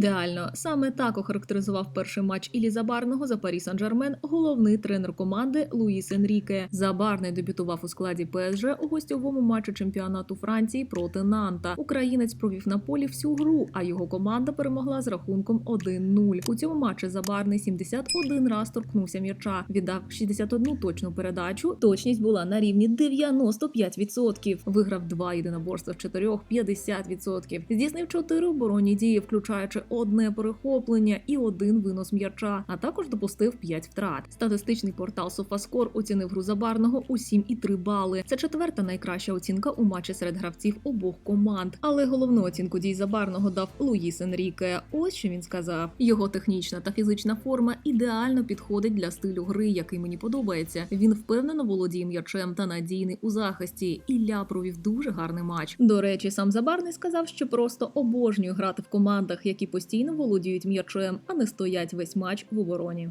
Ідеально саме так охарактеризував перший матч Ілі Забарного за Парі Сан-Жермен головний тренер команди Луїс Енріке. Забарний дебютував у складі ПСЖ у гостьовому матчі чемпіонату Франції проти Нанта. Українець провів на полі всю гру, а його команда перемогла з рахунком 1-0. У цьому матчі Забарний 71 раз торкнувся м'яча, віддав 61 точну передачу. Точність була на рівні 95%. Виграв два єдиноборства з чотирьох 50%. Здійснив чотири оборонні дії, включаючи одне перехоплення і один винос м'яча, а також допустив 5 втрат. Статистичний портал Софаскор оцінив гру Забарного у 7,3 бали. Це четверта найкраща оцінка у матчі серед гравців обох команд. Але головну оцінку дій Забарного дав Луїс Енріке. Ось що він сказав: його технічна та фізична форма ідеально підходить для стилю гри, який мені подобається. Він впевнено володіє м'ячем та надійний у захисті. Ілля провів дуже гарний матч. До речі, сам Забарний сказав, що просто обожнює грати в командах, які постійно володіють м'ячем, а не стоять весь матч в обороні.